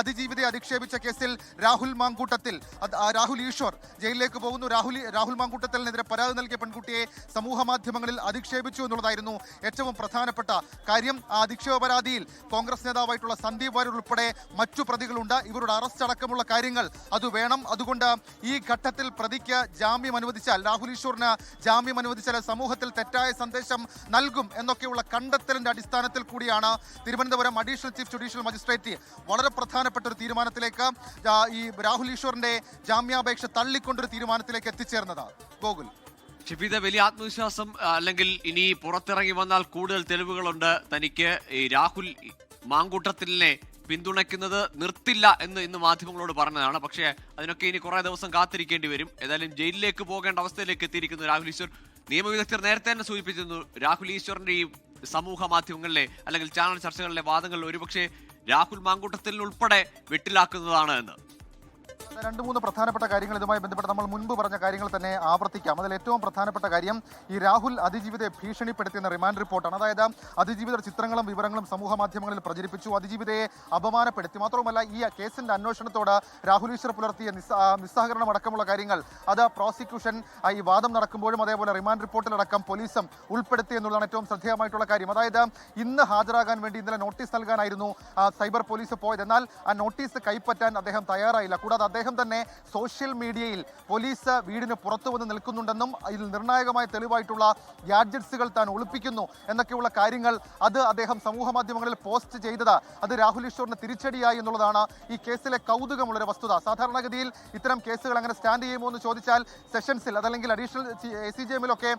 അതിജീവിതയെ അധിക്ഷേപിച്ച കേസിൽ രാഹുൽ മാങ്കൂട്ടത്തിൽ രാഹുൽ ഈശ്വർ ജയിലിലേക്ക് പോകുന്നു. രാഹുൽ രാഹുൽ മാങ്കൂട്ടത്തിനെതിരെ പരാതി നൽകിയ പെൺകുട്ടിയെ സമൂഹ മാധ്യമങ്ങളിൽ അധിക്ഷേപിച്ചു എന്നുള്ളതായിരുന്നു ഏറ്റവും പ്രധാനപ്പെട്ട കാര്യം. ആ അധിക്ഷേപ പരാതിയിൽ കോൺഗ്രസ് നേതാവായിട്ടുള്ള സന്ദീപ് വാര്യർ ഉൾപ്പെടെ മറ്റു പ്രതികളുണ്ട്. ഇവരുടെ അറസ്റ്റ് അടക്കമുള്ള കാര്യങ്ങൾ അത് വേണം. അതുകൊണ്ട് ഈ ഘട്ടത്തിൽ പ്രതിക്ക് ജാമ്യം അനുവദിച്ചാൽ രാഹുൽ ഈശ്വറിന് ജാമ്യം അനുവദിച്ചാൽ സമൂഹത്തിൽ തെറ്റായ സന്ദേശം നൽകും എന്നൊക്കെയുള്ള കണ്ടെത്തലിന്റെ അടിസ്ഥാനത്തിൽ കൂടിയാണ് Thiruvananthapuram additional chief judicial magistrate വളരെ പ്രധാനപ്പെട്ട ഒരു തീരുമാനത്തിലേക്ക് ഈ രാഹുൽ ഈശ്വറിന്റെ ജാമ്യാപേക്ഷ തള്ളിക്കൊണ്ടൊരു തീരുമാനത്തിലേക്ക് എത്തിച്ചേർന്നത്. ഗോകുൽ. ഷിഫിത വലിയ ആത്മവിശ്വാസം അല്ലെങ്കിൽ ഇനി പുറത്തിറങ്ങി വന്നാൽ കൂടുതൽ തെളിവുകളുണ്ട്. തനിക്ക് ഈ രാഹുൽ മാങ്കൂട്ടത്തിലിനെ പിന്തുണയ്ക്കുന്നത് നിർത്തില്ല എന്ന് ഇന്ന് മാധ്യമങ്ങളോട് പറഞ്ഞതാണ്. പക്ഷേ അതിനൊക്കെ ഇനി കുറേ ദിവസം കാത്തിരിക്കേണ്ടി വരും. ഏതായാലും ജയിലിലേക്ക് പോകേണ്ട അവസ്ഥയിലേക്ക് എത്തിയിരിക്കുന്നു രാഹുൽ ഈശ്വർ. നിയമവിദഗ്ധർ നേരത്തെ തന്നെ സൂചിപ്പിച്ചിരുന്നു രാഹുൽ ഈശ്വറിന്റെ ഈ സമൂഹ മാധ്യമങ്ങളിലെ അല്ലെങ്കിൽ ചാനൽ ചർച്ചകളിലെ വാദങ്ങളിൽ ഒരുപക്ഷെ രാഹുൽ മാങ്കൂട്ടത്തിൽ ഉൾപ്പെടെ വെട്ടിലാക്കുന്നതാണ് എന്ന്. രണ്ട് മൂന്ന് പ്രധാനപ്പെട്ട കാര്യങ്ങൾ ഇതുമായി ബന്ധപ്പെട്ട് നമ്മൾ മുൻപ് പറഞ്ഞ കാര്യങ്ങൾ തന്നെ ആവർത്തിക്കാം. അതിൽ ഏറ്റവും പ്രധാനപ്പെട്ട കാര്യം ഈ രാഹുൽ അതിജീവിതയെ ഭീഷണിപ്പെടുത്തിയെന്ന റിമാൻഡ് റിപ്പോർട്ടാണ്. അതായത് അതിജീവിതയുടെ ചിത്രങ്ങളും വിവരങ്ങളും സമൂഹ മാധ്യമങ്ങളിൽ പ്രചരിപ്പിച്ചു. അതിജീവിതയെ അപമാനപ്പെടുത്തി. മാത്രവുമല്ല ഈ കേസിന്റെ അന്വേഷണത്തോട് രാഹുൽ ഈശ്വർ പുലർത്തിയ നിസ്സഹകരണം അടക്കമുള്ള കാര്യങ്ങൾ അത് പ്രോസിക്യൂഷൻ ഈ വാദം നടക്കുമ്പോഴും അതേപോലെ റിമാൻഡ് റിപ്പോർട്ടിലടക്കം പോലീസും ഉൾപ്പെടുത്തി എന്നുള്ളതാണ് ഏറ്റവും ശ്രദ്ധേയമായിട്ടുള്ള കാര്യം. അതായത് ഇന്ന് ഹാജരാകാൻ വേണ്ടി ഇന്നലെ നോട്ടീസ് നൽകാനായിരുന്നു സൈബർ പോലീസ് പോയത് എന്നാൽ ആ നോട്ടീസ് കൈപ്പറ്റാൻ അദ്ദേഹം തയ്യാറായില്ല. കൂടാതെ അദ്ദേഹം തന്നെ സോഷ്യൽ മീഡിയയിൽ പോലീസ് വീടിന് പുറത്തു വന്ന് നിൽക്കുന്നുണ്ടെന്നും ഇതിൽ നിർണായകമായ തെളിവായിട്ടുള്ള ഗാഡ്ജറ്റ്സുകൾ താൻ ഒളിപ്പിക്കുന്നു എന്നൊക്കെയുള്ള കാര്യങ്ങൾ അത് അദ്ദേഹം സമൂഹ മാധ്യമങ്ങളിൽ പോസ്റ്റ് ചെയ്തത്. അത് രാഹുൽ ഈശ്വറിന് തിരിച്ചടിയായി എന്നുള്ളതാണ് ഈ കേസിലെ കൗതുകമുള്ളൊരു വസ്തുത. സാധാരണഗതിയിൽ ഇത്തരം കേസുകൾ അങ്ങനെ സ്റ്റാൻഡ് ചെയ്യുമോ എന്ന് ചോദിച്ചാൽ സെഷൻസിൽ അതല്ലെങ്കിൽ അഡീഷണൽ എ സി ജി എമ്മിലൊക്കെ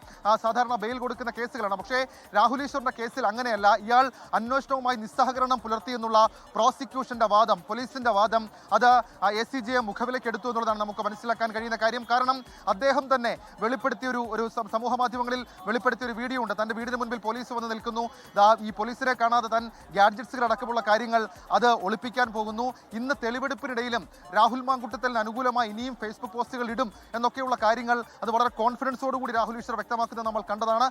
സാധാരണ ബെയിൽ കൊടുക്കുന്ന കേസുകളാണ്. പക്ഷേ രാഹുൽ ഈശ്വറിന്റെ കേസിൽ അങ്ങനെയല്ല. ഇയാൾ അന്വേഷണവുമായി നിസ്സഹകരണം പുലർത്തിയെന്നുള്ള പ്രോസിക്യൂഷന്റെ വാദം പോലീസിന്റെ വാദം അത് എ സി ജി എം മുഖവിലേക്ക് എടുത്തു എന്നുള്ളതാണ് നമുക്ക് മനസ്സിലാക്കാൻ കഴിയുന്ന കാര്യം. കാരണം അദ്ദേഹം തന്നെ വെളിപ്പെടുത്തിയ ഒരു ഒരു സമൂഹ മാധ്യമങ്ങളിൽ വെളിപ്പെടുത്തിയ ഒരു വീഡിയോ ഉണ്ട്. തന്റെ വീടിന് മുൻപിൽ പോലീസ് വന്ന് നിൽക്കുന്നു. ഈ പോലീസിനെ കാണാതെ താൻ ഗാഡ്ജറ്റ്സുകൾ അടക്കമുള്ള കാര്യങ്ങൾ അത് ഒളിപ്പിക്കാൻ പോകുന്നു. ഇന്ന് തെളിവെടുപ്പിനിടയിലും രാഹുൽ മാങ്കുട്ടത്തലിന് അനുകൂലമായി ഇനിയും ഫേസ്ബുക്ക് പോസ്റ്റുകൾ ഇടും എന്നൊക്കെയുള്ള കാര്യങ്ങൾ അത് വളരെ കോൺഫിഡൻസോടുകൂടി രാഹുൽ ഈശ്വർ വ്യക്തമാക്കുന്നത് നമ്മൾ കണ്ടതാണ്.